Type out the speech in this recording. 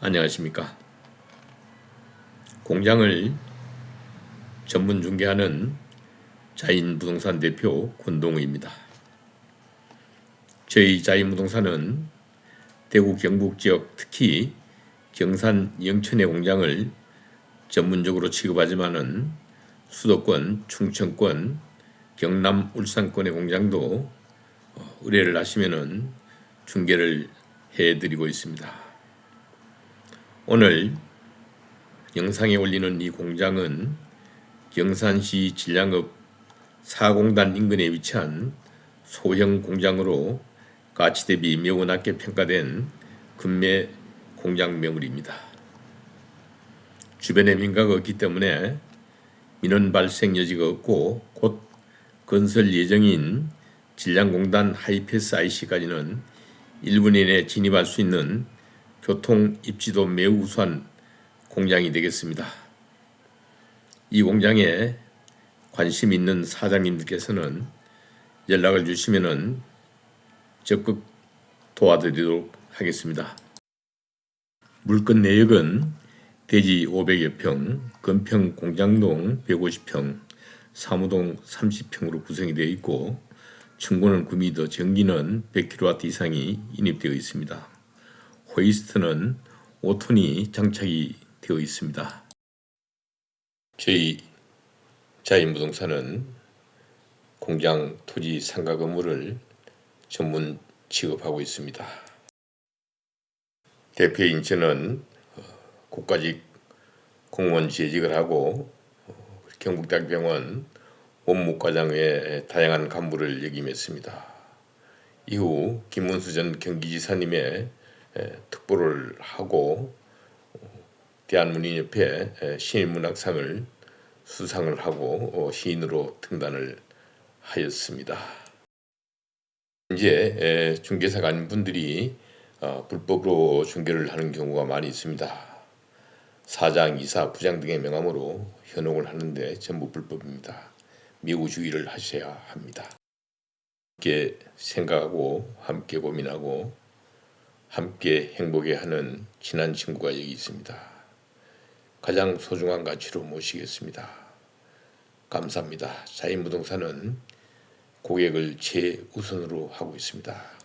안녕하십니까. 공장을 전문 중개하는 자인 부동산 대표 권동우입니다. 저희 자인 부동산은 대구 경북 지역 특히 경산 영천의 공장을 전문적으로 취급하지만은 수도권, 충청권, 경남, 울산권의 공장도 어, 의뢰를 하시면은 중개를 해드리고 있습니다. 오늘 영상에 올리는 이 공장은 경산시 진량읍 사공단 인근에 위치한 소형 공장으로 가치 대비 매우 낮게 평가된 금매 공장 매물입니다. 주변에 민가가 없기 때문에 민원 발생 여지가 없고 곧 건설 예정인 진량공단 하이패스 IC까지는 1분 이내에 진입할 수 있는 교통 입지도 매우 우수한 공장이 되겠습니다. 이 공장에 관심 있는 사장님들께서는 연락을 주시면은 적극 도와드리도록 하겠습니다. 물건 내역은 대지 500여 평, 건평 공장동 150평, 사무동 30평으로 구성이 되어 있고 층고는 9m, 전기는 100kW 이상이 인입되어 있습니다. 호이스트는 5톤이 장착이 되어 있습니다. 저희 자인부동산은 공장 토지 상가 건물을 전문 취급하고 있습니다. 대표인 저는 어, 국가직 공무원 재직을 하고 어, 경북대학병원 원무과장 외 다양한 간부를 역임했습니다. 이후 김문수 전 경기지사님의 특보를 하고 어, 대한문인협회 시인문학상을 수상을 하고 어, 시인으로 등단을 하였습니다. 이제 중개사가 아닌 분들이 어, 불법으로 중개를 하는 경우가 많이 있습니다. 사장, 이사, 부장 등의 명함으로 현혹을 하는데 전부 불법입니다. 매우 주의를 하셔야 합니다. 함께 생각하고 함께 고민하고 함께 행복해 하는 친한 친구가 여기 있습니다. 가장 소중한 가치로 모시겠습니다. 감사합니다. 자인부동산은 고객을 최우선으로 하고 있습니다.